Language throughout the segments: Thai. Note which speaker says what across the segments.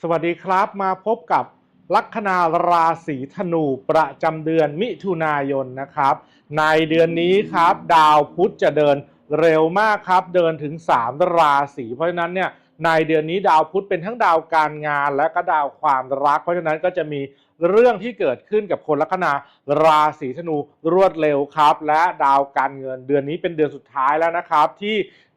Speaker 1: สวัสดีครับมาพบกับลัคนาราศีธนูประจำเดือนมิถุนายนนะครับ ในเดือนนี้ครับดาวพุธจะเดินเร็วมากครับ เดินถึง 3 ราศีเพราะฉะนั้นเนี่ยในเดือนนี้ดาวพุธเป็นทั้งดาวการงานและก็ดาวความรัก เพราะฉะนั้นก็จะมีเรื่องที่เกิดขึ้นกับคนลัคนาราศีธนูรวดเร็วครับ และดาวการเงินเดือนนี้เป็นเดือนสุดท้ายแล้วนะครับ ที่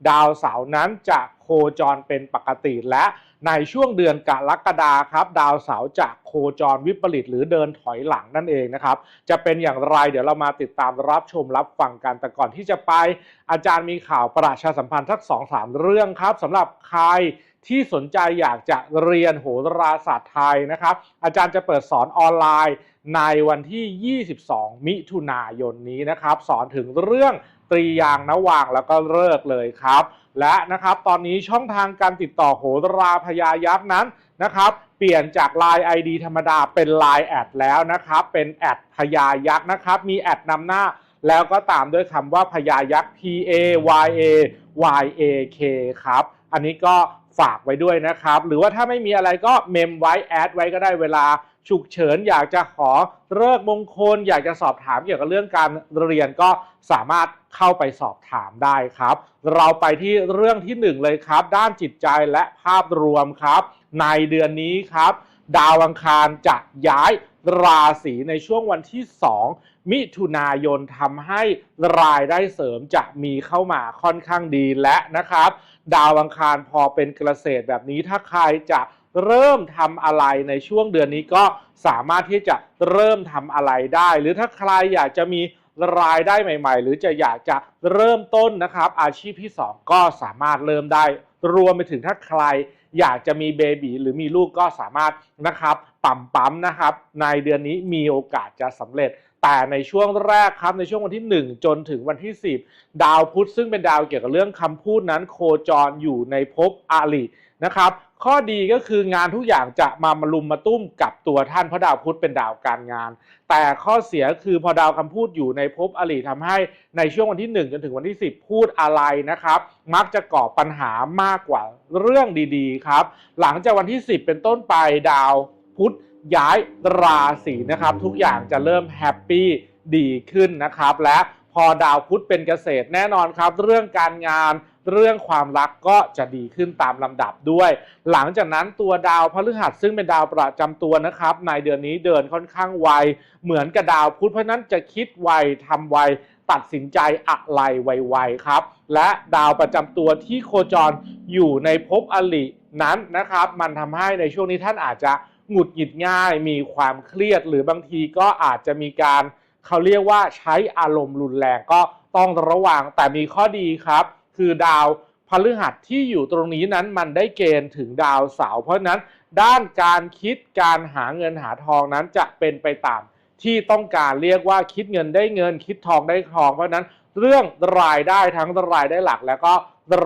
Speaker 1: ดาวเสาร์นั้นจะโคจรเป็นปกติและในช่วงเดือนกรกฎาครับ ดาวเสาร์จะโคจรวิปริตหรือเดินถอยหลังนั่นเองนะครับ จะเป็นอย่างไรเดี๋ยวเรามาติดตามรับชมรับฟังกันแต่ก่อนที่จะไป อาจารย์มีข่าวประชาสัมพันธ์สักสองสามเรื่องครับสำหรับใคร ที่สนใจอยากจะเรียนโหราศาสตร์ไทยนะครับ อาจารย์จะเปิดสอนออนไลน์ในวันที่ 22 มิถุนายนนี้นะครับ สอนถึงเรื่องตรียางนวางแล้วก็เลิกเลยครับ และนะครับตอนนี้ช่องทางการติดต่อโหราพยายักษ์นั้นนะครับ เปลี่ยนจาก Line ID ธรรมดาเป็น Line แอดแล้วนะครับ เป็นแอดพยายักษ์นะครับ มีแอดนำหน้าแล้วก็ตามด้วยคำว่าพยายักษ์ P A Y A Y A K ครับ อันนี้ก็ ฝากไว้ด้วยนะครับ หรือว่าถ้าไม่มีอะไรก็เมมไว้แอดไว้ก็ได้เวลาฉุกเฉินอยากจะขอเลิกมงคล อยากจะสอบถามเกี่ยวกับเรื่องการเรียนก็สามารถเข้าไปสอบถามได้ครับ เราไปที่เรื่องที่หนึ่งเลยครับ ด้านจิตใจและภาพรวมครับ ในเดือนนี้ครับ ดาวอังคารจะย้ายราศีในช่วงวันที่ 2 มิถุนายนทำให้รายได้เสริมจะมีเข้ามาค่อนข้างดีและนะครับ ดาวอังคารพอเป็นเกษตรแบบนี้ถ้าใครจะเริ่มทำอะไรในช่วงเดือนนี้ก็สามารถที่จะเริ่มทำอะไรได้ หรือถ้าใครอยากจะมีรายได้ใหม่ ๆ หรือจะอยากจะเริ่มต้นนะครับ อาชีพที่ 2 ก็สามารถเริ่มได้ รวมไปถึงถ้าใครอยากจะมีเบบีหรือมีลูกก็สามารถนะครับปั๊มปั๊มนะครับ ในเดือนนี้มีโอกาสจะสำเร็จแต่ในช่วงแรกครับในช่วงวันที่ 1 จนถึงวันที่ 10 ดาวพุธซึ่งเป็นดาวเกี่ยวกับเรื่องคำพูดนั้น โคจรอยู่ในภพอารินะครับข้อดีก็คืองานทุกอย่างจะมามารุมมาตุ้มกับตัวท่านเพราะดาวพุธเป็นดาวการงาน แต่ข้อเสียคือพอดาวคำพูดอยู่ในภพอริทำให้ในช่วงวันที่ 1 จนถึงวันที่ 10 พูดอะไรนะครับ มักจะก่อปัญหามากกว่าเรื่องดีๆครับ หลังจากวันที่ 10 เป็นต้นไปดาวพุธ ย้ายราศีนะครับ ทุกอย่างจะเริ่มแฮปปี้ดีขึ้นนะครับ และพอดาวพุธเป็นเกษตรแน่นอนครับ เรื่องการงานเรื่องความรักก็จะดีขึ้นตามลำดับด้วย หลังจากนั้นตัวดาวพฤหัสซึ่งเป็นดาวประจำตัวนะครับ ในเดือนนี้เดินค่อนข้างไว เหมือนกับดาวพุธเพราะนั้นจะคิดไวทำไวตัดสินใจอะไรไวๆครับ และดาวประจำตัวที่โคจรอยู่ในภพอลินั้นนะครับ มันทำให้ในช่วงนี้ท่านอาจจะ หงุดหงิดง่ายมีความเครียด หรือบางทีก็อาจจะมีการเขาเรียกว่าใช้อารมณ์รุนแรงก็ต้องระวังแต่มีข้อดีครับ คือดาวพฤหัสที่อยู่ตรงนี้นั้นมันได้เกณฑ์ถึงดาวเสาร์เพราะนั้นด้านการคิดการหาเงินหาทองนั้นจะเป็นไปตามที่ต้องการเรียกว่าคิดเงินได้เงิน คิดทองได้ทอง เพราะฉะนั้นเรื่องรายได้ทั้งรายได้หลัก แล้วก็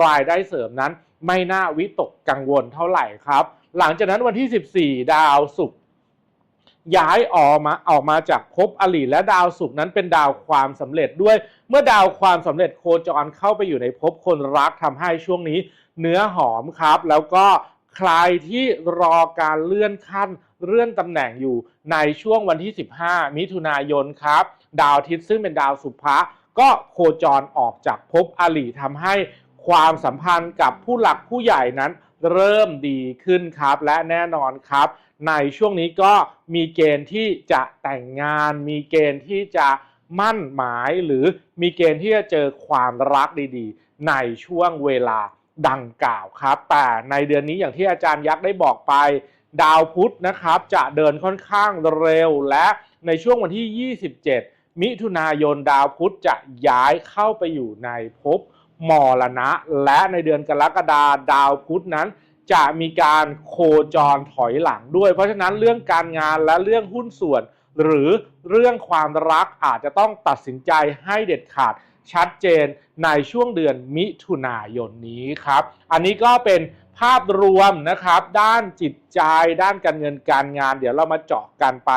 Speaker 1: รายได้เสริมนั้น ไม่น่าวิตกกังวลเท่าไหร่ครับ หลังจากนั้นวันที่ 14 ดาวศุกร์ย้ายออกมาออกมาจากภพอลิและดาวศุกร์นั้นเป็นดาวความสำเร็จด้วย เมื่อดาวความสำเร็จโคจรเข้าไปอยู่ในภพคนรักทำให้ช่วงนี้ เนื้อหอมครับ แล้วก็ใครที่รอการเลื่อนขั้นเลื่อนตำแหน่งอยู่ในช่วงวันที่ 15 มิถุนายนครับ ดาวอาทิตย์ซึ่งเป็นดาวสุภะก็โคจรออกจากภพอลิทำให้ความสัมพันธ์กับผู้หลักผู้ใหญ่นั้น เริ่มดีขึ้นครับ และแน่นอนครับ ในช่วงนี้ก็มีเกณฑ์ที่จะแต่งงาน มีเกณฑ์ที่จะมั่นหมายหรือมีเกณฑ์ที่จะเจอความรักดีๆ ในช่วงเวลาดังกล่าวครับ แต่ในเดือนนี้อย่างที่อาจารย์ยักษ์ได้บอกไป ดาวพุธนะครับ จะเดินค่อนข้างเร็วและในช่วงวันที่ 27 มิถุนายนดาวพุธจะย้ายเข้าไปอยู่ในภพ มรณะ และในเดือนกรกฎาดาวพุธนั้น จะมีการโคจรถอยหลังด้วย เพราะฉะนั้นเรื่องการงานและเรื่องหุ้นส่วน หรือเรื่องความรักอาจจะต้องตัดสินใจให้เด็ดขาดชัดเจนในช่วงเดือนมิถุนายนนี้ครับ อันนี้ก็เป็นภาพรวมนะครับ ด้านจิตใจ ด้านการเงินการงาน เดี๋ยวเรามาเจาะกันไป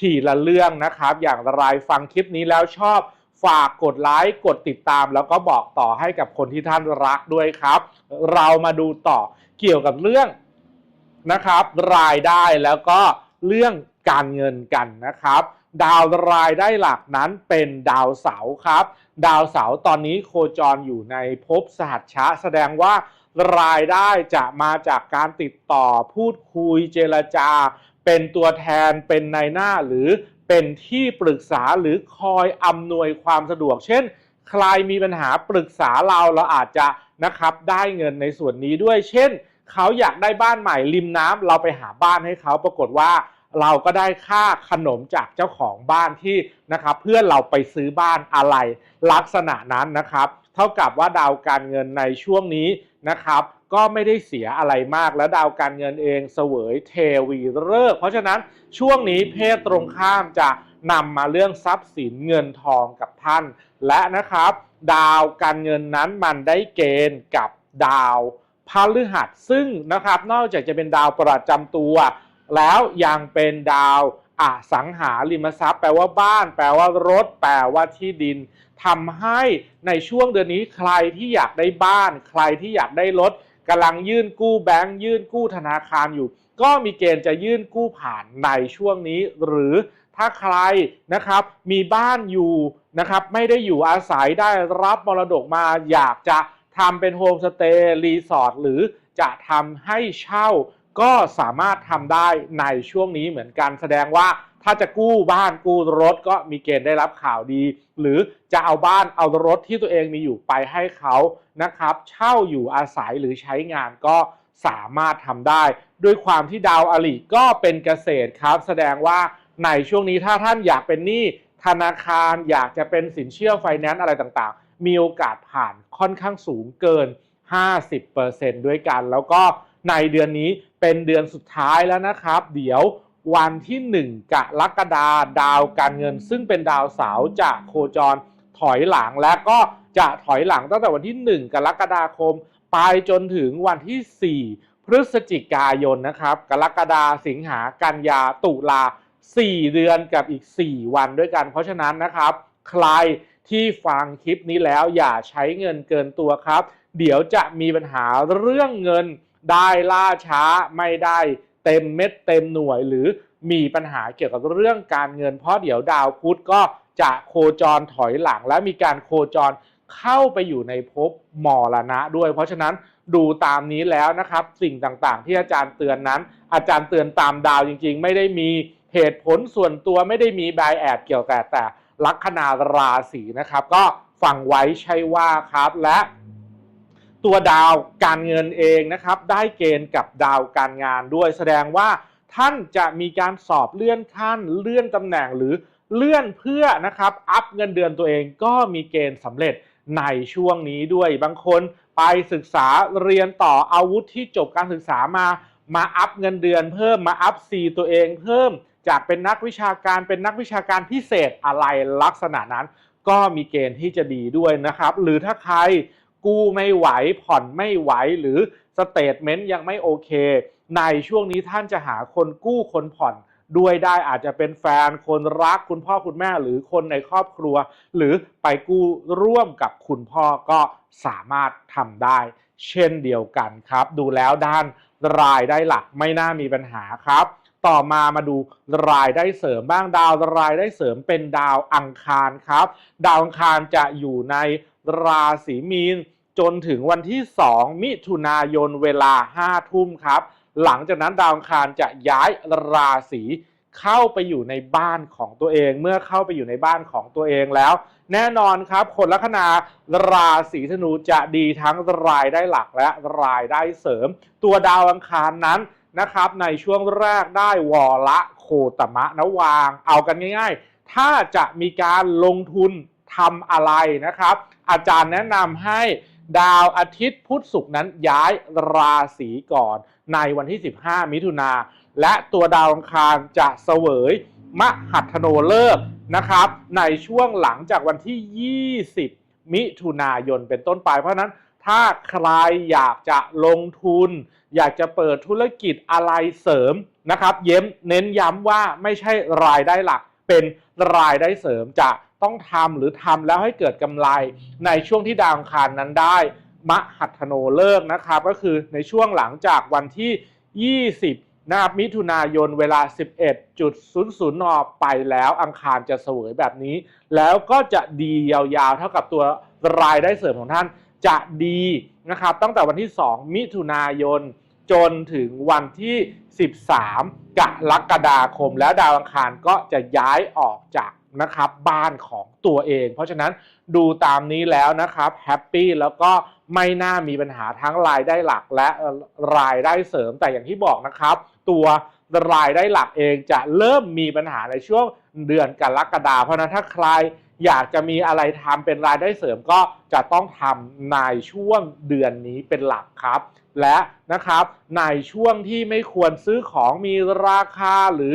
Speaker 1: ทีละเรื่องนะครับ อย่างไรฟังคลิปนี้แล้วชอบ ฝากกดไลค์กดติดตาม แล้วก็บอกต่อให้กับคนที่ท่านรักด้วยครับ เรามาดูต่อเกี่ยวกับเรื่องนะครับ รายได้แล้วก็เรื่องการเงินกันนะครับ ดาวรายได้หลักนั้นเป็นดาวเสาร์ครับ ดาวเสาร์ตอนนี้โคจรอยู่ในภพสหัชชะ แสดงว่ารายได้จะมาจากการติดต่อพูดคุยเจรจา เป็นตัวแทนเป็นในายหน้าหรือ เป็นที่ปรึกษาหรือคอยอำนวยความสะดวก เช่น ใครมีปัญหาปรึกษาเราเราอาจจะนะครับได้เงินในส่วนนี้ด้วย เช่น เขาอยากได้บ้านใหม่ริมน้ำเราไปหาบ้านให้เขาปรากฏว่าเราก็ได้ค่าขนมจากเจ้าของบ้านที่นะครับเพื่อนเราไปซื้อบ้านอะไรลักษณะนั้นนะครับ เท่ากับว่าดาวการเงินในช่วงนี้นะครับ ก็ไม่ได้เสียอะไรมากแล้วดาวการเงินเองเสวยเทวีฤกษ์เพราะฉะนั้นช่วงนี้เพศตรงข้ามจะนำมาเรื่องทรัพย์สินเงินทองกับท่าน และนะครับ ดาวการเงินนั้นมันได้เกณฑ์กับดาวพฤหัสซึ่งนะครับ นอกจากจะเป็นดาวประจำตัว แล้วยังเป็นดาวอสังหาริมทรัพย์ แปลว่าบ้าน แปลว่ารถ แปลว่าที่ดินทำให้ในช่วงเดือนนี้ใครที่อยากได้บ้าน ใครที่อยากได้รถ กำลังยื่นกู้แบงก์ยื่นกู้ธนาคารอยู่ ก็มีเกณฑ์จะยื่นกู้ผ่านในช่วงนี้ หรือถ้าใครนะครับมีบ้านอยู่นะครับไม่ได้อยู่อาศัยได้รับมรดกมาอยากจะทำเป็นโฮมสเตย์รีสอร์ทหรือจะทำให้เช่าก็สามารถทำได้ในช่วงนี้เหมือนกันแสดงว่า ถ้าจะกู้บ้านกู้รถก็มีเกณฑ์ได้รับข่าวดี หรือจะเอาบ้านเอารถที่ตัวเองมีอยู่ไปให้เขานะครับ เช่าอยู่อาศัยหรือใช้งานก็สามารถทำได้ ด้วยความที่ดาวอลิก็เป็นเกษตรครับ แสดงว่าในช่วงนี้ถ้าท่านอยากเป็นหนี้ธนาคารอยากจะเป็นสินเชื่อไฟแนนซ์อะไรต่างๆ มีโอกาสผ่านค่อนข้างสูงเกิน 50%ด้วยกัน แล้วก็ในเดือนนี้เป็นเดือนสุดท้ายแล้วนะครับ เดี๋ยว วันที่ 1กรกฎาดาวการเงิน ซึ่งเป็นดาวเสาร์จะโคจรถอยหลังและก็จะถอยหลังตั้งแต่วันที่ 1 กรกฎาคม ไปจนถึงวันที่ 4 พฤศจิกายนนะครับ กรกฎาสิงหากันยาตุลา 4 เดือนกับอีก 4 วันด้วยกัน เพราะฉะนั้นนะครับ ใครที่ฟังคลิปนี้แล้วอย่าใช้เงินเกินตัวครับ เดี๋ยวจะมีปัญหาเรื่องเงินได้ล่าช้าไม่ได้ เต็มเม็ดเต็มหน่วยหรือมีปัญหาเกี่ยวกับเรื่องการเงิน เพราะเดี๋ยวดาวพุธก็จะโคจรถอยหลัง และมีการโคจรเข้าไปอยู่ในภพมรณะด้วย เพราะฉะนั้นดูตามนี้แล้วนะครับ สิ่งต่างๆ ที่อาจารย์เตือนนั้น อาจารย์เตือนตามดาวจริง ๆ ไม่ได้มีเหตุผลส่วนตัวไม่ได้มีบายแอบเกี่ยวกับแต่ลัคนาราศีนะครับ ก็ฟังไว้ใช่ว่าครับและ ตัวดาวการเงินเองนะครับ ได้เกณฑ์กับดาวการงานด้วย แสดงว่าท่านจะมีการสอบเลื่อนขั้น เลื่อนตำแหน่งหรือเลื่อนเพื่อนะครับอัพเงินเดือนตัวเองก็มีเกณฑ์สำเร็จในช่วงนี้ด้วยบางคนไปศึกษาเรียนต่ออาวุธที่จบการศึกษามามาอัพเงินเดือนเพิ่มมาอัพซีตัวเองเพิ่มจากเป็นนักวิชาการเป็นนักวิชาการพิเศษอะไรลักษณะนั้น ก็มีเกณฑ์ที่จะดีด้วยนะครับ หรือถ้าใคร กู้ไม่ไหวผ่อนไม่ไหวหรือสเตทเมนต์ยังไม่โอเค ในช่วงนี้ท่านจะหาคนกู้คนผ่อนด้วยได้อาจจะเป็นแฟนคนรักคุณพ่อคุณแม่หรือคนในครอบครัว หรือไปกู้ร่วมกับคุณพ่อก็สามารถทำได้ เช่นเดียวกันครับ ดูแล้วด้านรายได้หลักไม่น่ามีปัญหาครับ ต่อมามาดูรายได้เสริมบ้างดาวรายได้เสริมเป็นดาวอังคารครับ ดาวอังคารจะอยู่ใน ราศีมีน จนถึงวันที่ 2 มิถุนายนเวลา 5 ทุ่มครับ หลังจากนั้นดาวอังคารจะย้ายราศีเข้าไปอยู่ในบ้านของตัวเอง เมื่อเข้าไปอยู่ในบ้านของตัวเองแล้ว แน่นอนครับ คนลัคนาราศีธนูจะดีทั้งรายได้หลักและรายได้เสริม ตัวดาวอังคารนั้นนะครับ ในช่วงแรกได้วอละโคตมะนะวาง เอากันง่าย ๆ ถ้าจะมีการลงทุน ทำอะไรนะครับ อาจารย์แนะนำให้ดาวอาทิตย์พุธศุกร์นั้นย้ายราศีก่อนในวันที่ 15 มิถุนาและตัวดาวอังคารจะเสวยมหัทโนเลิกนะครับ ในช่วงหลังจากวันที่ 20 มิถุนายนเป็นต้นไป เพราะฉะนั้นถ้าใครอยากจะลงทุน อยากจะเปิดธุรกิจอะไรเสริมนะครับ เย้มเน้นย้ำว่าไม่ใช่รายได้หลักเป็นรายได้เสริมจะ ต้องทำหรือทำแล้วให้เกิดกำไรในช่วงที่ดาวอังคารนั้นได้ มหัทโนเลิกนะครับ ก็คือในช่วงหลังจากวันที่ 20นะครับมิถุนายนเวลา 11.00 น ไปแล้วอังคารจะเสวยแบบนี้ แล้วก็จะดียาวๆ เท่ากับตัวรายได้เสริมของท่านจะดีนะครับ ตั้งแต่วันที่ 2 มิถุนายนจนถึงวันที่ 13 กรกฎาคม แล้วดาวอังคารก็จะย้ายออกจาก นะครับบ้านของตัวเอง เพราะฉะนั้นดูตามนี้แล้วนะครับแฮปปี้แล้วก็ไม่น่ามีปัญหาทั้งรายได้หลักและรายได้เสริมแต่อย่างที่บอกนะครับ ตัวรายได้หลักเองจะเริ่มมีปัญหาในช่วงเดือนกรกฎาคมเพราะนั้นถ้าใครอยากจะมีอะไรทำเป็นรายได้เสริมก็จะต้องทำในช่วงเดือนนี้เป็นหลักครับ และนะครับในช่วงที่ไม่ควรซื้อของมีราคาหรือ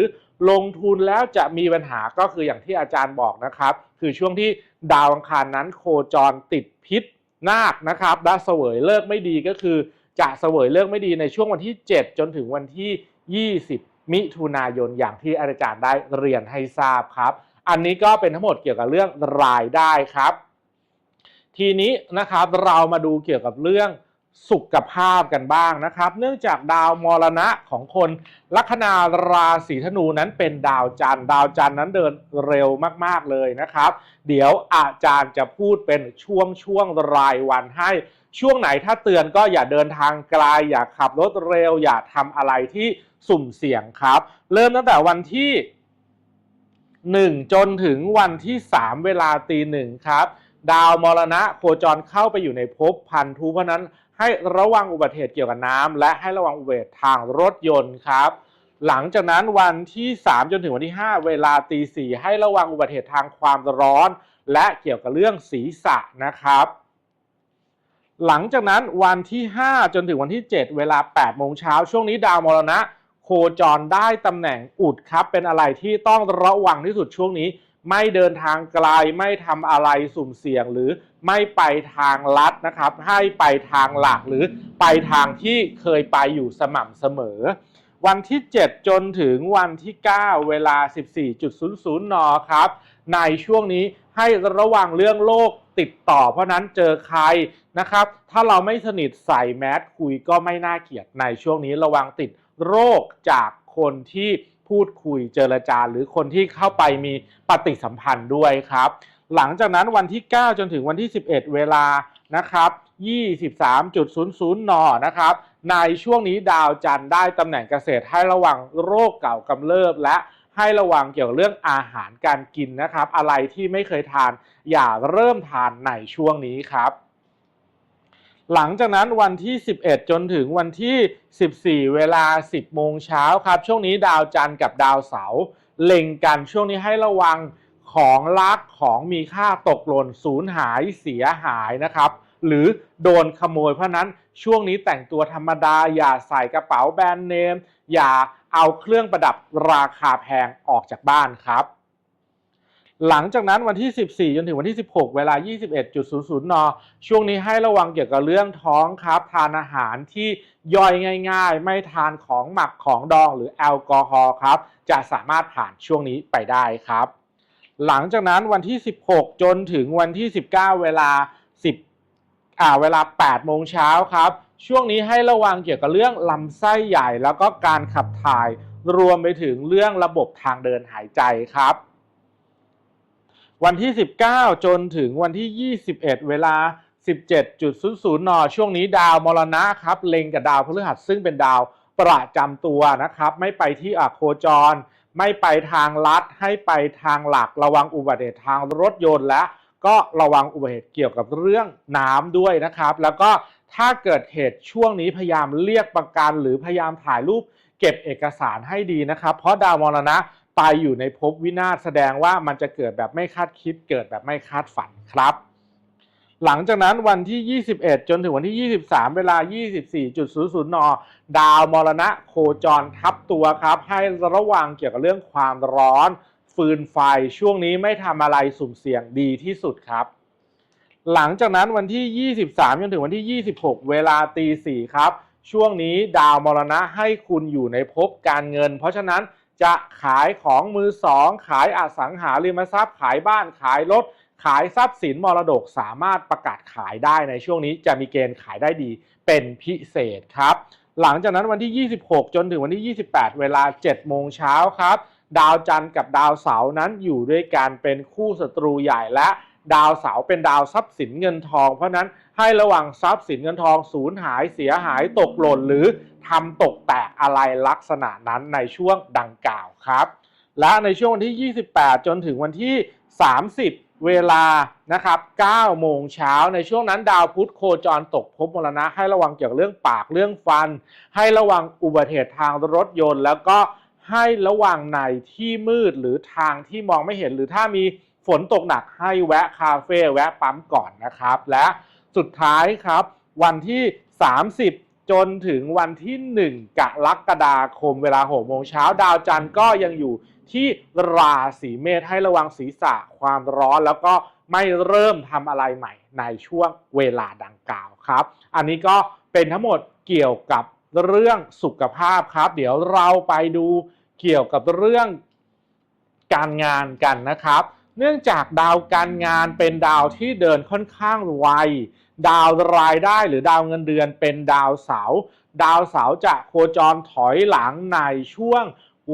Speaker 1: ลงทุนแล้วจะมีปัญหาก็คืออย่างที่อาจารย์บอกนะครับ คือช่วงที่ดาวอังคารนั้นโคจรติดพิษนาคนะครับและเสวยเลิกไม่ดีก็คือ จะเสวยเลิกไม่ดีในช่วงวันที่ 7 จนถึงวันที่ 20 มิถุนายนอย่างที่อาจารย์ได้เรียนให้ทราบครับ อันนี้ก็เป็นทั้งหมดเกี่ยวกับเรื่องรายได้ครับ ทีนี้นะครับเรามาดูเกี่ยวกับเรื่อง สุขภาพกันบ้างนะครับ เนื่องจากดาวมรณะของคนลัคนาราศีธนูนั้นเป็นดาวจันทร์ดาวจันทร์นั้นเดินเร็วมากๆเลยนะครับ เดี๋ยวอาจารย์จะพูดเป็นช่วงช่วงรายวันให้ช่วงไหนถ้าเตือนก็อย่าเดินทางไกลอย่าขับรถเร็ว อย่าทำอะไรที่สุ่มเสี่ยงครับ เริ่มตั้งแต่วันที่ 1 จนถึงวันที่ 3 เวลาตีหนึ่งครับ ดาวมรณะโคจรเข้าไปอยู่ในภพพันธุเพราะนั้น ให้ระวังอุบัติเหตุเกี่ยวกับน้ำและให้ระวังอุบัติเหตุทางรถยนต์ครับ หลังจากนั้นวันที่ 3 จนถึงวันที่ 5 เวลาตีสี่ให้ระวังอุบัติเหตุทางความร้อน และเกี่ยวกับเรื่องศีรษะนะครับ หลังจากนั้นวันที่ 5 จนถึงวันที่ 7 เวลา8โมงเช้าช่วงนี้ดาวมรณะ โคจรได้ตำแหน่งอุดครับ เป็นอะไรที่ต้องระวังที่สุดช่วงนี้ ไม่เดินทางไกลไม่ทำอะไรสุ่มเสี่ยงหรือไม่ไปทางลัดนะครับ ให้ไปทางหลักหรือไปทางที่เคยไปอยู่สม่ำเสมอ วันที่ 7 จนถึงวันที่ 9 เวลา 14.00 น ครับ ในช่วงนี้ให้ระวังเรื่องโรคติดต่อเพราะนั้นเจอใครนะครับ ถ้าเราไม่สนิทใส่แมสคุยก็ไม่น่าเกลียดในช่วงนี้ระวังติดโรคจากคนที่ พูดคุยเจรจาหรือคนที่เข้าไปมีปฏิสัมพันธ์ด้วยครับ หลังจากนั้นวันที่ 9 จนถึงวันที่ 11 เวลานะครับ 23.00 น นะครับ ในช่วงนี้ดาวจันทร์ได้ตำแหน่งเกษตรให้ระวังโรคเก่ากำเริบและให้ระวังเกี่ยวกับเรื่องอาหารการกินนะครับ อะไรที่ไม่เคยทานอย่าเริ่มทานในช่วงนี้ครับ หลังจากนั้นวันที่ 11 จนถึงวันที่ 14 เวลา 10 โมงเช้าครับ ช่วงนี้ดาวจันทร์กับดาวเสาร์เล็งกันช่วงนี้ให้ระวังของลักของมีค่าตกหล่นสูญหายเสียหายนะครับ หรือโดนขโมยเพราะนั้นช่วงนี้แต่งตัวธรรมดา อย่าใส่กระเป๋าแบรนด์เนม อย่าเอาเครื่องประดับราคาแพงออกจากบ้านครับ หลังจากนั้นวันที่ 14 จนถึงวันที่ 16 เวลา 21.00 น ช่วงนี้ให้ระวังเกี่ยวกับเรื่องท้องครับ ทานอาหารที่ย่อยง่าย ๆ ไม่ทานของหมักของดองหรือแอลกอฮอล์ครับ จะสามารถผ่านช่วงนี้ไปได้ครับ หลังจากนั้นวันที่ 16 จนถึงวันที่ 19 เวลา 10อ่าเวลา 8 โมงเช้าครับ ช่วงนี้ให้ระวังเกี่ยวกับเรื่องลำไส้ใหญ่แล้วก็การขับถ่าย รวมไปถึงเรื่องระบบทางเดินหายใจครับ วันที่ 19 จนถึงวันที่ 21 เวลา 17.00 น ช่วงนี้ดาวมรณะครับเล็งกับดาวพฤหัสซึ่งเป็นดาวประจำตัวนะครับ ไม่ไปที่อโคจร ไม่ไปทางลัด ให้ไปทางหลักระวังอุบัติเหตุทางรถยนต์และก็ระวังอุบัติเหตุเกี่ยวกับเรื่องน้ำด้วยนะครับ แล้วก็ถ้าเกิดเหตุช่วงนี้พยายามเรียกประกันหรือพยายามถ่ายรูปเก็บเอกสารให้ดีนะครับ เพราะดาวมรณะ ไปอยู่ในภพวินาศแสดงว่ามันจะเกิดแบบไม่คาดคิด เกิดแบบไม่คาดฝันครับ หลังจากนั้นวันที่ 21 จนถึงวันที่ 23 เวลา 24.00 น ดาวมรณะโคจรทับตัวครับ ให้ระวังเกี่ยวกับเรื่องความร้อน ฟืนไฟช่วงนี้ไม่ทำอะไรสุ่มเสี่ยงดีที่สุดครับ หลังจากนั้นวันที่ 23 จนถึงวันที่ 26 เวลาตีสี่ครับ ช่วงนี้ดาวมรณะให้คุณอยู่ในภพการเงิน เพราะฉะนั้น จะขายของมือสองขายอสังหาริมทรัพย์ขายบ้านขายรถขายทรัพย์สินมรดกสามารถประกาศขายได้ในช่วงนี้จะมีเกณฑ์ขายได้ดีเป็นพิเศษครับ หลังจากนั้นวันที่ 26 จนถึงวันที่ 28 เวลา 7 โมงเช้าครับ ดาวจันทร์กับดาวเสาร์นั้นอยู่ด้วยกันเป็นคู่ศัตรูใหญ่และ ดาวเสาเป็นดาวทรัพย์สินเงินทอง เพราะฉะนั้นให้ระวังทรัพย์สินเงินทองสูญหายเสียหายตกหล่นหรือทำตกแตกอะไรลักษณะนั้นในช่วงดังกล่าวครับ และในช่วงวันที่ 28 จนถึงวันที่ 30 เวลานะครับ9โมงเช้าในช่วงนั้นดาวพุธโคจรตกภพมรณะ ให้ระวังเกี่ยวกับเรื่องปากเรื่องฟัน ให้ระวังอุบัติเหตุทางรถยนต์ แล้วก็ให้ระวังในที่มืดหรือทางที่มองไม่เห็นหรือถ้ามี ฝนตกหนักให้แวะคาเฟ่แวะปั๊มก่อนนะครับ และสุดท้ายครับ วันที่ 30 จนถึงวันที่ 1กรกฎาคมเวลา6โมงเช้าดาวจันทร์ก็ยังอยู่ที่ราศีเมษให้ระวังศีรษะความร้อนแล้วก็ไม่เริ่มทำอะไรใหม่ในช่วงเวลาดังกล่าวครับ อันนี้ก็เป็นทั้งหมดเกี่ยวกับเรื่องสุขภาพครับ เดี๋ยวเราไปดูเกี่ยวกับเรื่องการงานกันนะครับ เนื่องจากดาวการงานเป็นดาวที่เดินค่อนข้างไว ดาวรายได้หรือดาวเงินเดือนเป็นดาวเสาร์ดาวเสาร์จะโคจรถอยหลังในช่วง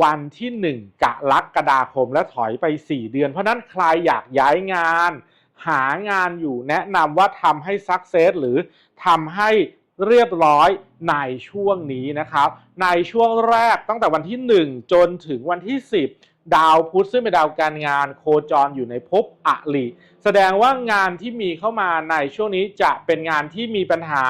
Speaker 1: วันที่ 1กรกฎาคมและถอยไป 4 เดือน เพราะนั้นใครอยากย้ายงาน หางานอยู่แนะนำว่าทำให้สักเซสหรือทำให้เรียบร้อยในช่วงนี้นะครับ ในช่วงแรกตั้งแต่วันที่ 1 จนถึงวันที่ 10 ดาวพุธซึ่งเป็นดาวการงานโคจรอยู่ในภพอลิแสดงว่างานที่มีเข้ามาในช่วงนี้จะเป็นงานที่มีปัญหา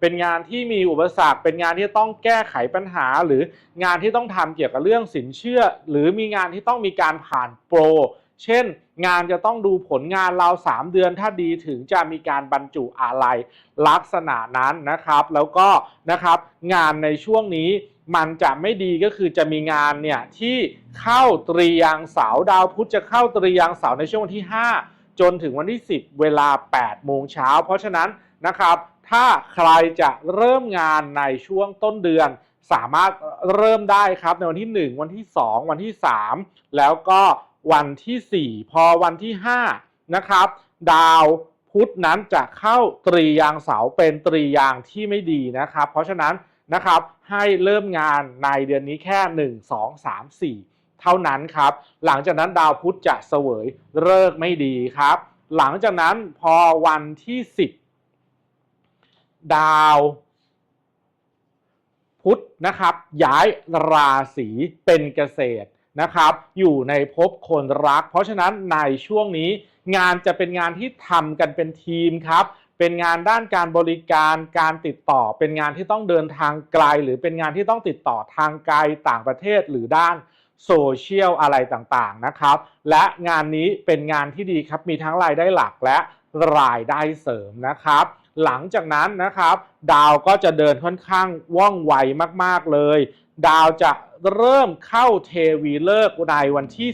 Speaker 1: เป็นงานที่มีอุปสรรค เป็นงานที่ต้องแก้ไขปัญหา หรืองานที่ต้องทำเกี่ยวกับเรื่องสินเชื่อ หรือมีงานที่ต้องมีการผ่านโปร เช่น งานจะต้องดูผลงานเรา 3 เดือนถ้าดีถึงจะมีการบรรจุอะไรลักษณะนั้นนะครับ แล้วก็นะครับงานในช่วงนี้มันจะไม่ดีก็คือจะมีงานเนี่ยที่เข้าตรียางเสาดาวพุธจะเข้าตรียางเสาในช่วงวันที่ 5 จนถึงวันที่ 10 เวลา 8 โมงเช้า เพราะฉะนั้นนะครับ ถ้าใครจะเริ่มงานในช่วงต้นเดือนสามารถเริ่มได้ครับในวันที่ 1 วันที่ 2 วันที่ 3 แล้วก็ วันที่ 4 พอวันที่ 5 นะครับ ดาวพุธนั้นจะเข้าตรียางเสาเป็นตรียางที่ไม่ดีนะครับ เพราะฉะนั้นนะครับให้เริ่มงานในเดือนนี้แค่ 1 2 3 4 เท่านั้นครับ หลังจากนั้นดาวพุธจะเสวยเลิกไม่ดีครับ หลังจากนั้นพอวันที่ 10 ดาวพุธนะครับย้ายราศีเป็นเกษตร นะครับอยู่ในภพคนรัก เพราะฉะนั้นในช่วงนี้งานจะเป็นงานที่ทำกันเป็นทีมครับเป็นงานด้านการบริการการติดต่อ เป็นงานที่ต้องเดินทางไกล หรือเป็นงานที่ต้องติดต่อทางไกลต่างประเทศหรือด้านโซเชียลอะไรต่างๆนะครับ และงานนี้เป็นงานที่ดีครับมีทั้งรายได้หลักและรายได้เสริมนะครับ หลังจากนั้นนะครับ ดาวก็จะเดินค่อนข้างว่องไวมากๆเลย ดาวจะ เริ่มเข้าเทวีเลิกในวันที่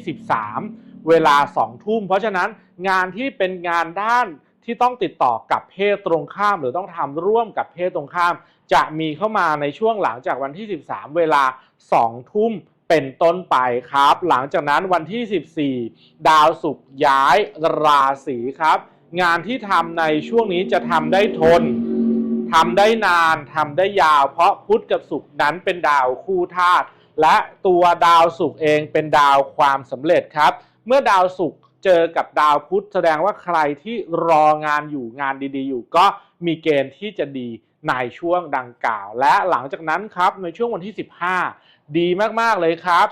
Speaker 1: 13 เวลา 2 ทุ่ม เพราะฉะนั้นงานที่เป็นงานด้านที่ต้องติดต่อกับเพศตรงข้าม หรือต้องทำร่วมกับเพศตรงข้าม จะมีเข้ามาในช่วงหลังจากวันที่ 13 เวลา 2 ทุ่มเป็นต้นไปครับ หลังจากนั้นวันที่ 14 ดาวศุกร์ย้ายราศีครับ งานที่ทำในช่วงนี้จะทำได้ทนทำได้นานทำได้ยาว เพราะพุธกับศุกร์นั้นเป็นดาวคู่ธาตุ และตัวดาวศุกร์เองเป็นดาวความสำเร็จครับ เมื่อดาวศุกร์เจอกับดาวพุธแสดงว่าใครที่รองานอยู่งานดีๆ อยู่ ก็มีเกณฑ์ที่จะดีในช่วงดังกล่าว และหลังจากนั้นครับในช่วงวันที่ 15 ดีมากๆเลยครับ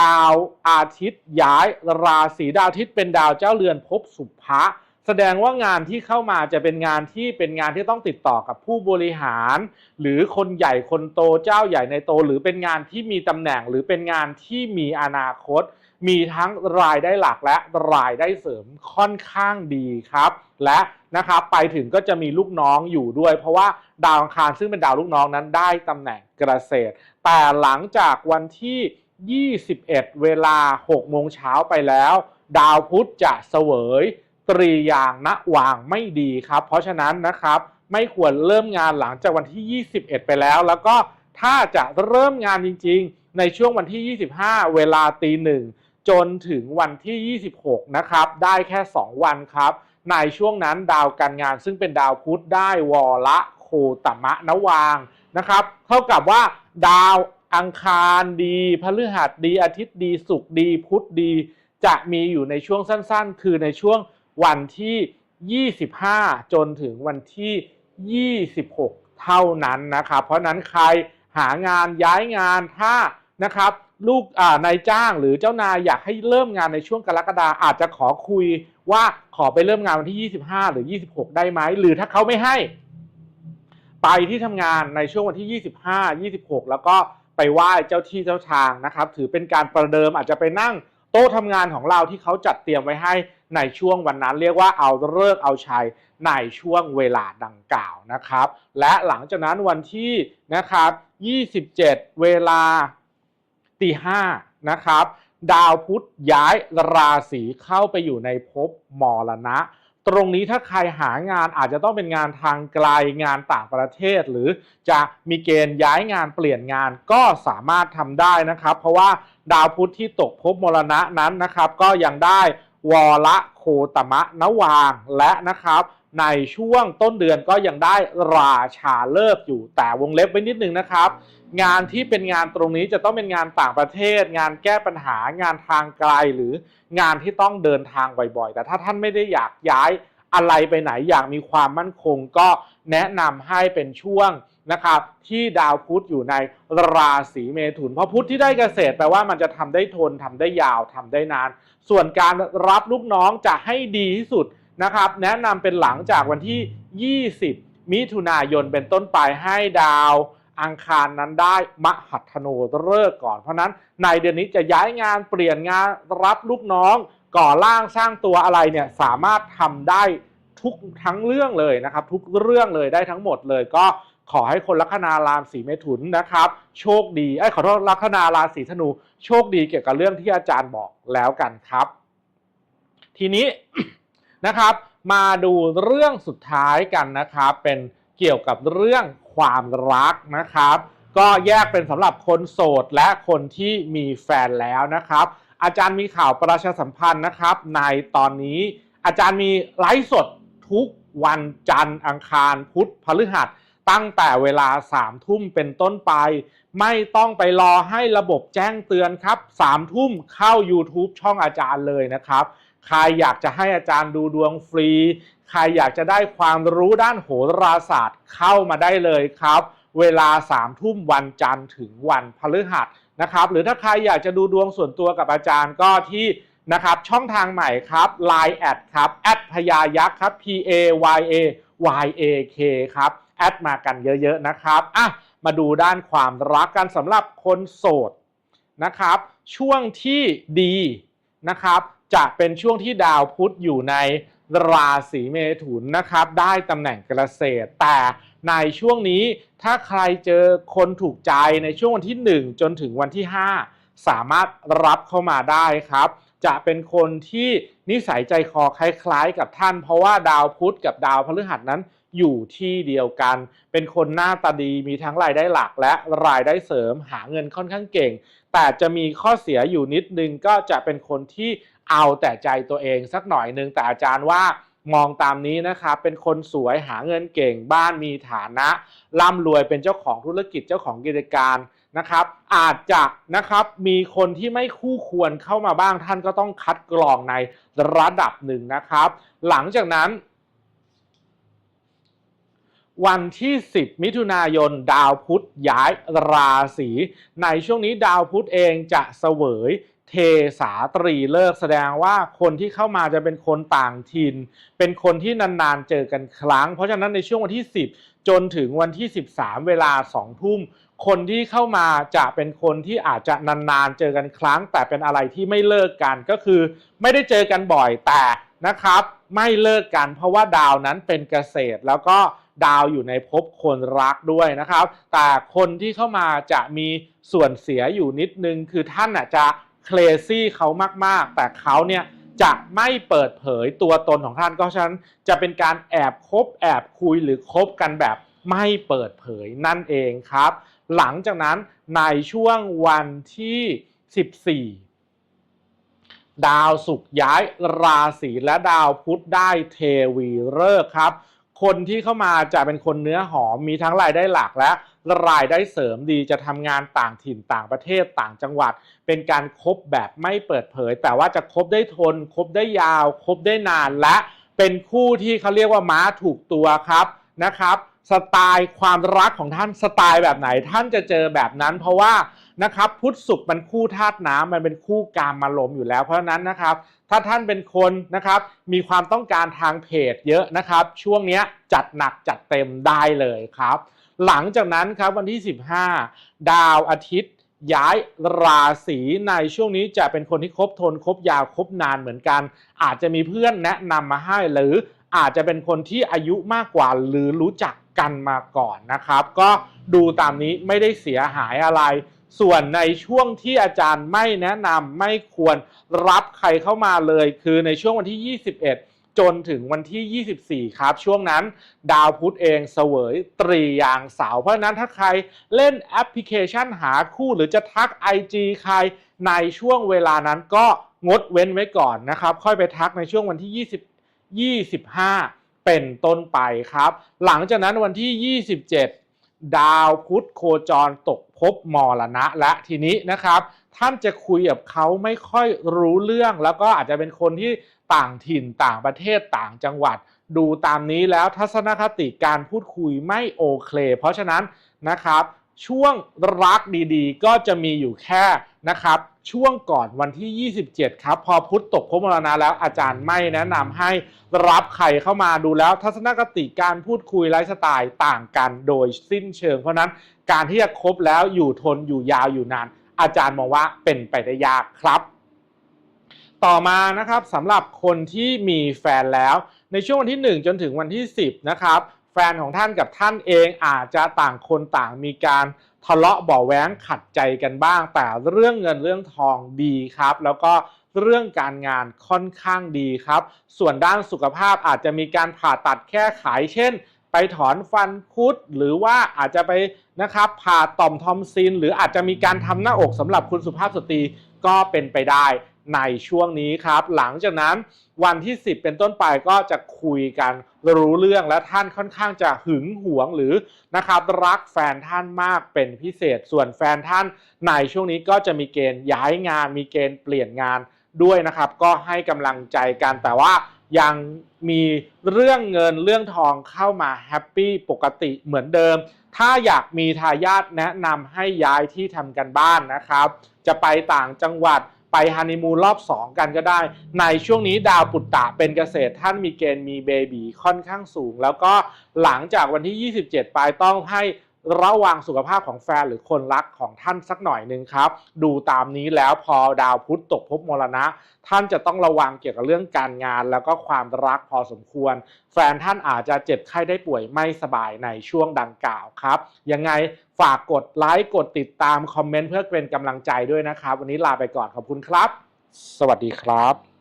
Speaker 1: ดาวอาทิตย์ย้ายราศีดาวอาทิตย์เป็นดาวเจ้าเรือนภพสุภะ แสดงว่างานที่เข้ามาจะเป็นงานที่เป็นงานที่ต้องติดต่อกับผู้บริหาร หรือคนใหญ่คนโตเจ้าใหญ่ในโต หรือเป็นงานที่มีตำแหน่ง หรือเป็นงานที่มีอนาคต มีทั้งรายได้หลักและรายได้เสริมค่อนข้างดีครับ และนะครับไปถึงก็จะมีลูกน้องอยู่ด้วย เพราะว่าดาวอังคารซึ่งเป็นดาวลูกน้องนั้นได้ตำแหน่งเกษตร แต่หลังจากวันที่ 21 เวลา 6 โมงเช้าไปแล้ว ดาวพุธจะเสวย ตรียางณวางไม่ดีครับ เพราะฉะนั้นนะครับไม่ควรเริ่มงานหลังจากวันที่ 21 ไปแล้ว แล้วก็ถ้าจะเริ่มงานจริง ๆ ในช่วงวันที่ 25 เวลาตีหนึ่งจนถึงวันที่ 26 นะครับ ได้แค่ 2 วันครับ ในช่วงนั้นดาวการงานซึ่งเป็นดาวพุธได้วอละโคตมะนวางนะครับ เท่ากับว่าดาวอังคารดีพฤหัสดีอาทิตย์ดีศุกร์ดีพุธดี จะมีอยู่ในช่วงสั้น ๆ คือในช่วง วันที่ 25 จนถึงวันที่ 26 เท่านั้นนะครับ เพราะนั้นใครหางานย้ายงานถ้านะครับลูกนายจ้างหรือเจ้านายอยากให้เริ่มงานในช่วงกรกฎาอาจจะขอคุยว่าขอไปเริ่มงานวันที่ 25 หรือ 26 ได้ไหม หรือถ้าเขาไม่ให้ ไปที่ทำงานในช่วงวันที่ 25 26 แล้วก็ไปไหว้เจ้าที่เจ้าทางนะครับ ถือเป็นการประเดิมอาจจะไปนั่งโต๊ะทำงานของเราที่เขาจัดเตรียมไว้ให้ ในช่วงวันนั้นเรียกว่าเอาเลิกเอาชัยในช่วงเวลาดังกล่าวนะครับ และหลังจากนั้นวันที่นะครับ 27 เวลาตีห้านะครับ ดาวพุธย้ายราศีเข้าไปอยู่ในภพมรณะ ตรงนี้ถ้าใครหางานอาจจะต้องเป็นงานทางไกลงานต่างประเทศ หรือจะมีเกณฑ์ย้ายงานเปลี่ยนงานก็สามารถทำได้นะครับ เพราะว่าดาวพุธที่ตกภพมรณะนั้นนะครับ ก็ยังได้ วละโคตมะนวางและนะครับ ในช่วงต้นเดือนก็ยังได้ราชาเลิกอยู่แต่วงเล็บไว้นิดนึงนะครับ งานที่เป็นงานตรงนี้จะต้องเป็นงานต่างประเทศ งานแก้ปัญหางานทางไกลหรืองานที่ต้องเดินทางบ่อยๆ แต่ถ้าท่านไม่ได้อยากย้ายอะไรไปไหนอยากมีความมั่นคงก็แนะนำให้เป็นช่วง นะครับที่ดาวพุธอยู่ในราศีเมถุน เพราะพุธที่ได้เกษตรแปลว่ามันจะทำได้ทนทำได้ยาวทำได้นาน ส่วนการรับลูกน้องจะให้ดีที่สุดนะครับ แนะนำเป็นหลังจากวันที่ 20 มิถุนายนเป็นต้นไปให้ดาวอังคารนั้นได้มหัทโนเลิกษ์ก่อน เพราะฉะนั้นในเดือนนี้จะย้ายงานเปลี่ยนงานรับลูกน้องก่อร่างสร้างตัวอะไรเนี่ยสามารถทำได้ทุกทั้งเรื่องเลยนะครับ ทุกเรื่องเลยได้ทั้งหมดเลยก็ ขอให้คนลัคนาราศีเมถุนนะครับ โชคดีไอ้ขอโทษลัคนาราศีธนู โชคดีเกี่ยวกับเรื่องที่อาจารย์บอกแล้วกันครับ ทีนี้นะครับ มาดูเรื่องสุดท้ายกันนะครับ เป็นเกี่ยวกับเรื่องความรักนะครับ ก็แยกเป็นสำหรับคนโสดและคนที่มีแฟนแล้วนะครับ อาจารย์มีข่าวประชาสัมพันธ์นะครับ ในตอนนี้อาจารย์มีไลฟ์สดทุกวันจันทร์อังคารพุธพฤหัส ตั้งแต่เวลา3ามทุ่มเป็นต้นไป ไม่ต้องไปรอให้ระบบแจ้งเตือนครับ3ามทุ่มเข้า YouTube ช่องอาจารย์เลยนะครับ ใครอยากจะให้อาจารย์ดูดวงฟรี ใครอยากจะได้ความรู้ด้านโหราศาสตร์เข้ามาได้เลยครับ เวลา3ามทุ่มวันจันทร์ถึงวันพฤหัสนะครับ หรือถ้าใครอยากจะดูดวงส่วนตัวกับอาจารย์ก็ที่นะครับช่องทางใหม่ครับ Line แอดครับแอดพยายักษ์ครับ P A Y A Y A K ครับ แอดมากันเยอะๆนะครับอะมาดูด้านความรักกันสำหรับคนโสดนะครับ ช่วงที่ดีนะครับ จะเป็นช่วงที่ดาวพุธอยู่ในราศีเมถุนนะครับ ได้ตำแหน่งเกษตร แต่ในช่วงนี้ถ้าใครเจอคนถูกใจในช่วงวันที่ 1 จนถึงวันที่ 5 สามารถรับเข้ามาได้ครับ จะเป็นคนที่นิสัยใจคอคล้าย ๆ กับท่าน เพราะว่าดาวพุธกับดาวพฤหัสนั้น อยู่ที่เดียวกัน เป็นคนหน้าตาดีมีทั้งรายได้หลักและรายได้เสริมหาเงินค่อนข้างเก่ง แต่จะมีข้อเสียอยู่นิดนึงก็จะเป็นคนที่เอาแต่ใจตัวเองสักหน่อยนึงแต่อาจารย์ว่ามองตามนี้นะครับเป็นคนสวยหาเงินเก่งบ้านมีฐานะร่ำรวยเป็นเจ้าของธุรกิจเจ้าของกิจการนะครับ อาจจะนะครับมีคนที่ไม่คู่ควรเข้ามาบ้างท่านก็ต้องคัดกรองในระดับหนึ่งนะครับ หลังจากนั้น วันที่ 10 มิถุนายน ดาวพุธย้ายราศีในช่วงนี้ดาวพุธเองจะเสวยเทสาตรีเลิกแสดงว่าคนที่เข้ามาจะเป็นคนต่างถิ่น เป็นคนที่นานๆเจอกันครั้ง เพราะฉะนั้นในช่วงวันที่ 10 จนถึงวันที่ 13 เวลา 2 ทุ่ม คนที่เข้ามาจะเป็นคนที่อาจจะนานๆเจอกันครั้ง แต่เป็นอะไรที่ไม่เลิกกันก็คือ ไม่ได้เจอกันบ่อยแต่นะครับ ไม่เลิกกัน เพราะว่าดาวนั้นเป็นเกษตรแล้วก็ ดาวอยู่ในภพคนรักด้วยนะครับ แต่คนที่เข้ามาจะมีส่วนเสียอยู่นิดนึง คือท่านอาจจะเคลซี่เขามาก ๆ แต่เขาเนี่ยจะไม่เปิดเผยตัวตนของท่านก็ฉะนั้นจะเป็นการแอบคบแอบคุยหรือคบกันแบบไม่เปิดเผยนั่นเองครับ หลังจากนั้นในช่วงวันที่ 14 ดาวศุกร์ย้ายราศีและดาวพุธได้เทวีฤกษ์ครับ คนที่เข้ามาจะเป็นคนเนื้อหอมมีทั้งรายได้หลักและรายได้เสริมดีจะทำงานต่างถิ่นต่างประเทศต่างจังหวัด เป็นการคบแบบไม่เปิดเผย แต่ว่าจะคบได้ทนคบได้ยาวคบได้นานและเป็นคู่ที่เขาเรียกว่าม้าถูกตัวครับนะครับ สไตล์ความรักของท่านสไตล์แบบไหนท่านจะเจอแบบนั้น เพราะว่า นะครับพุทธศุกร์มันคู่ธาตุน้ำมันเป็นคู่กามมาลมอยู่แล้ว เพราะฉะนั้นนะครับ ถ้าท่านเป็นคนนะครับ มีความต้องการทางเพจเยอะนะครับ ช่วงนี้จัดหนักจัดเต็มได้เลยครับ หลังจากนั้นครับวันที่ 15 ดาวอาทิตย์ย้ายราศีในช่วงนี้จะเป็นคนที่คบทนคบยาวคบนานเหมือนกัน อาจจะมีเพื่อนแนะนำมาให้หรืออาจจะเป็นคนที่อายุมากกว่าหรือรู้จักกันมาก่อนนะครับ ก็ดูตามนี้ไม่ได้เสียหายอะไร ส่วนในช่วงที่อาจารย์ไม่แนะนำไม่ควรรับใครเข้ามาเลย คือในช่วงวันที่ 21 จนถึงวันที่ 24 ครับ ช่วงนั้น ดาวพุธเองเสวยตรียางสาว เพราะฉะนั้นถ้าใครเล่นแอปพลิเคชันหาคู่หรือจะทัก IG ใครในช่วงเวลานั้นก็งดเว้นไว้ก่อนนะครับ ค่อยไปทักในช่วงวันที่ 20 25 เป็นต้นไปครับ หลังจากนั้นวันที่ 27 ดาวพุธโคจรตกภพมรณะและทีนี้นะครับ ท่านจะคุยกับเขาไม่ค่อยรู้เรื่อง แล้วก็อาจจะเป็นคนที่ต่างถิ่นต่างประเทศต่างจังหวัด ดูตามนี้แล้วทัศนคติการพูดคุยไม่โอเค เพราะฉะนั้นนะครับ ช่วงรักดีๆ ก็จะมีอยู่แค่ นะครับช่วงก่อนวันที่ 27 ครับ พอพุธตกพมรณะแล้วอาจารย์ไม่แนะนำให้รับใครเข้ามาดูแล้วทัศนคติการพูดคุยไลฟ์สไตล์ต่างกันโดยสิ้นเชิง เพราะฉะนั้นการที่จะคบแล้วอยู่ทนอยู่ยาวอยู่นาน อาจารย์มองว่าเป็นไปได้ยากครับ ต่อมานะครับสำหรับคนที่มีแฟนแล้ว ในช่วงวันที่ 1 จนถึงวันที่ 10 นะครับ แฟนของท่านกับท่านเองอาจจะต่างคนต่างมีการ ทะเลาะบาะแว้งขัดใจกันบ้าง แต่เรื่องเงินเรื่องทองดีครับ แล้วก็เรื่องการงานค่อนข้างดีครับ ส่วนด้านสุขภาพอาจจะมีการผ่าตัดแค่ไขเช่น ไปถอนฟันคุด หรือว่าอาจจะไปนะครับผ่าต่อมทอมซิน หรืออาจจะมีการทำหน้าอกสำหรับคุณสุภาพสตรีก็เป็นไปได้ในช่วงนี้ครับ หลังจากนั้น วันที่ 10 เป็นต้นไปก็จะคุยกันรู้เรื่องและท่านค่อนข้างจะหึงหวงหรือนะครับรักแฟนท่านมากเป็นพิเศษ ส่วนแฟนท่านในช่วงนี้ก็จะมีเกณฑ์ย้ายงาน มีเกณฑ์เปลี่ยนงานด้วยนะครับ ก็ให้กำลังใจกันแต่ว่ายังมีเรื่องเงินเรื่องทองเข้ามาแฮปปี้ปกติเหมือนเดิม ถ้าอยากมีทายาทแนะนำให้ย้ายที่ทำกันบ้านนะครับ จะไปต่างจังหวัด ไปฮันนีมูนรอบ 2 กันก็ได้ ในช่วงนี้ดาวปุตตะเป็นเกษตรท่านมีเกณฑ์มีเบบีค่อนข้างสูง แล้วก็หลังจากวันที่ 27 ไปต้องให้ ระวังสุขภาพของแฟนหรือคนรักของท่านสักหน่อยหนึ่งครับ ดูตามนี้แล้วพอดาวพุธตกภพมรณะ ท่านจะต้องระวังเกี่ยวกับเรื่องการงาน แล้วก็ความรักพอสมควร แฟนท่านอาจจะเจ็บไข้ได้ป่วยไม่สบายในช่วงดังกล่าวครับ ยังไงฝากกดไลค์กดติดตามคอมเมนต์เพื่อเป็นกำลังใจด้วยนะครับ วันนี้ลาไปก่อนขอบคุณครับ สวัสดีครับ